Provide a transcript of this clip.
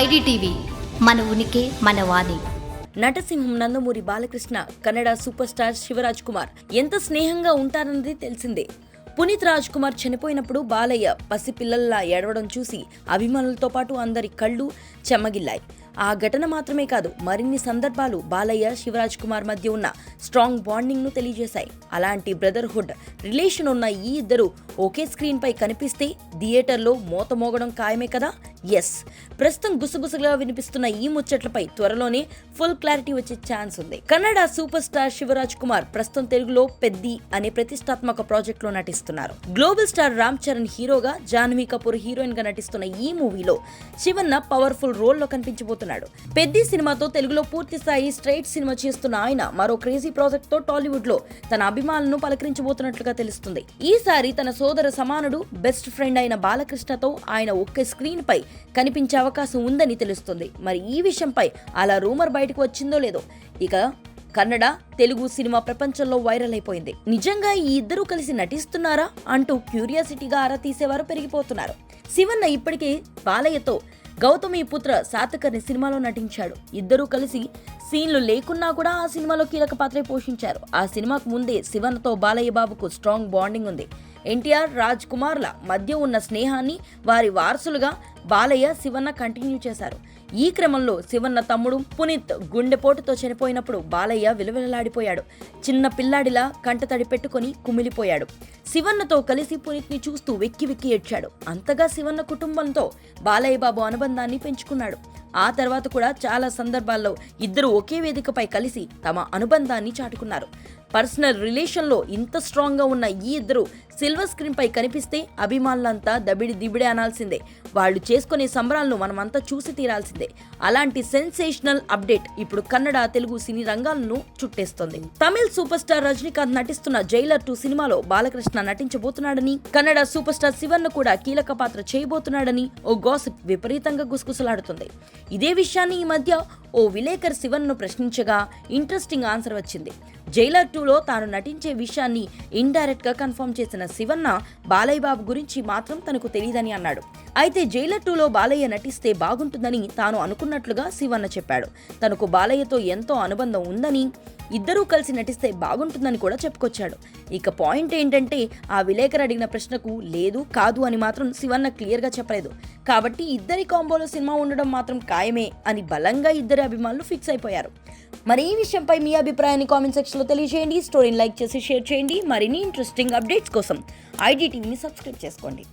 IDTV మన ఉనికి మన వాణి. నటసింహం నందమూరి బాలకృష్ణ కన్నడ సూపర్ స్టార్ శివరాజ్ కుమార్. ఎంత స్నేహంగా ఉంటారన్నది తెలిసిందే. పునీత్ రాజ్ కుమార్ చనిపోయినప్పుడు బాలయ్య పసిపిల్లల్లా ఏడవడం చూసి అభిమానులతో పాటు అందరి కళ్ళు చెమ్మగిల్లాయి ఆ ఘటన మాత్రమే కాదు మరిన్ని సందర్భాలు బాలయ్య శివరాజ్ కుమార్ మధ్య ఉన్న స్ట్రాంగ్ బాండింగ్ను తెలియజేశాయి. అలాంటి బ్రదర్హుడ్ రిలేషన్ ఉన్న ఈ ఇద్దరు ఒకే స్క్రీన్ పై కనిపిస్తే థియేటర్లో మోత మోగడం ఖాయమే కదా? ఎస్ ప్రస్తుతం గుసగుసగా వినిపిస్తున్న ఈ ముచ్చట్లపై త్వరలోనే ఫుల్ క్లారిటీ వచ్చే ఛాన్స్ ఉంది. కన్నడ సూపర్ స్టార్ శివరాజ్ కుమార్ ప్రస్తుతం తెలుగులో పెద్ది అనే ప్రతిష్టాత్మక ప్రాజెక్ట్లో నటిస్తున్నారు. గ్లోబల్ స్టార్ రామ్ చరణ్ హీరోగా జాహ్నవి కపూర్ హీరోయిన్గా నటిస్తున్న ఈ మూవీలో శివన్న పవర్ఫుల్ రోల్లో కనిపించబోతున్నాడు పెద్ద సినిమాతో తెలుగులో పూర్తి స్థాయి స్ట్రైట్ సినిమా చేస్తున్న ఆయన మరో క్రేజీ ప్రాజెక్ట్తో టాలీవుడ్లో తన అభిమానులను పలకరించబోతున్నట్లుగా తెలుస్తుంది. ఈసారి తన సోదర సమానుడు బెస్ట్ ఫ్రెండ్ అయిన బాలకృష్ణతో ఆయన ఒక్క స్క్రీన్ పై కనిపించే అవకాశం ఉందని తెలుస్తుంది. మరి ఈ విషయంపై అలా రూమర్ బయటకు వచ్చిందో లేదో? ఇక కన్నడ తెలుగు సినిమా ప్రపంచంలో వైరల్ అయిపోయింది. నిజంగా ఈ ఇద్దరూ కలిసి నటిస్తున్నారా? అంటూ క్యూరియాసిటీగా ఆరా తీసేవారు పెరిగిపోతున్నారు. శివన్న ఇప్పటికే బాలయ్యతో గౌతమి పుత్ర సాతకర్ని సినిమాలో నటించాడు. ఇద్దరూ కలిసి సీన్లు లేకున్నా కూడా ఆ సినిమాలో కీలక పాత్ర పోషించారు. ఆ సినిమాకు ముందే శివన్తో బాలయ్య బాబుకు స్ట్రాంగ్ బాండింగ్ ఉంది. ఎన్టీఆర్ రాజ్ కుమార్ల మధ్య ఉన్న స్నేహాన్ని వారి వారసులుగా బాలయ్య శివన్న కంటిన్యూ చేశారు. ఈ క్రమంలో శివన్న తమ్ముడు పునీత్ గుండెపోటుతో చనిపోయినప్పుడు బాలయ్య విలువెలలాడిపోయాడు. చిన్న పిల్లాడిలా కంటతడి పెట్టుకొని కుమిలిపోయాడు. శివన్నతో కలిసి పునీత్ని చూస్తూ వెక్కి వెక్కి ఏడ్చాడు. అంతగా శివన్న కుటుంబంతో బాలయ్య బాబు అనుబంధాన్ని పెంచుకున్నాడు. ఆ తర్వాత కూడా చాలా సందర్భాల్లో ఇద్దరు ఒకే వేదికపై కలిసి తమ అనుబంధాన్ని చాటుకున్నారు. పర్సనల్ రిలేషన్లో ఇంత స్ట్రాంగ్గా ఉన్న ఈ ఇద్దరు సిల్వర్ స్క్రీన్పై కనిపిస్తే అభిమానులంతా దబిడి దిబిడి అనాల్సిందే. వాళ్ళు చేసుకునే సంబరాలను మనమంతా చూసి తీరాల్సిందే. అలాంటి సెన్సేషనల్ అప్డేట్ ఇప్పుడు కన్నడ తెలుగు సినీ రంగాలను చుట్టేస్తోంది. తమిళ్ సూపర్ స్టార్ రజనీకాంత్ నటిస్తున్న జైలర్ టూ సినిమాలో బాలకృష్ణ నటించబోతున్నాడని కన్నడ సూపర్ స్టార్ శివన్ను కూడా కీలక పాత్ర చేయబోతున్నాడని ఓ గాసిప్ విపరీతంగా గుసగుసలాడుతుంది. ఇదే విషయాన్ని ఈ మధ్య ఓ విలేకర్ శివన్ను ప్రశ్నించగా ఇంట్రెస్టింగ్ ఆన్సర్ వచ్చింది. జైలర్ టూలో తాను నటించే విషయాన్ని ఇండైరెక్ట్గా కన్ఫర్మ్ చేసిన శివన్న బాలయ్య బాబు గురించి మాత్రం తనకు తెలియదని అన్నాడు. అయితే జైలర్ టూలో బాలయ్య నటిస్తే బాగుంటుందని తాను అనుకున్నట్లుగా శివన్న చెప్పాడు. తనకు బాలయ్యతో ఎంతో అనుబంధం ఉందని ఇద్దరూ కలిసి నటిస్తే బాగుంటుందని కూడా చెప్పుకొచ్చాడు. ఇక పాయింట్ ఏంటంటే ఆ విలేకరు అడిగిన ప్రశ్నకు లేదు కాదు అని మాత్రం శివన్న క్లియర్గా చెప్పలేదు. కాబట్టి ఇద్దరి కాంబోలో సినిమా ఉండడం మాత్రం ఖాయమే అని బలంగా ఇద్దరి అభిమానులు ఫిక్స్ అయిపోయారు. మరి ఈ విషయంపై మీ అభిప్రాయాన్ని కామెంట్ సెక్షన్లో తెలియజేయండి. స్టోరీని లైక్ చేసి షేర్ చేయండి. మరిన్ని ఇంట్రెస్టింగ్ అప్డేట్స్ కోసం ఐడి టీవీని సబ్స్క్రైబ్ చేసుకోండి.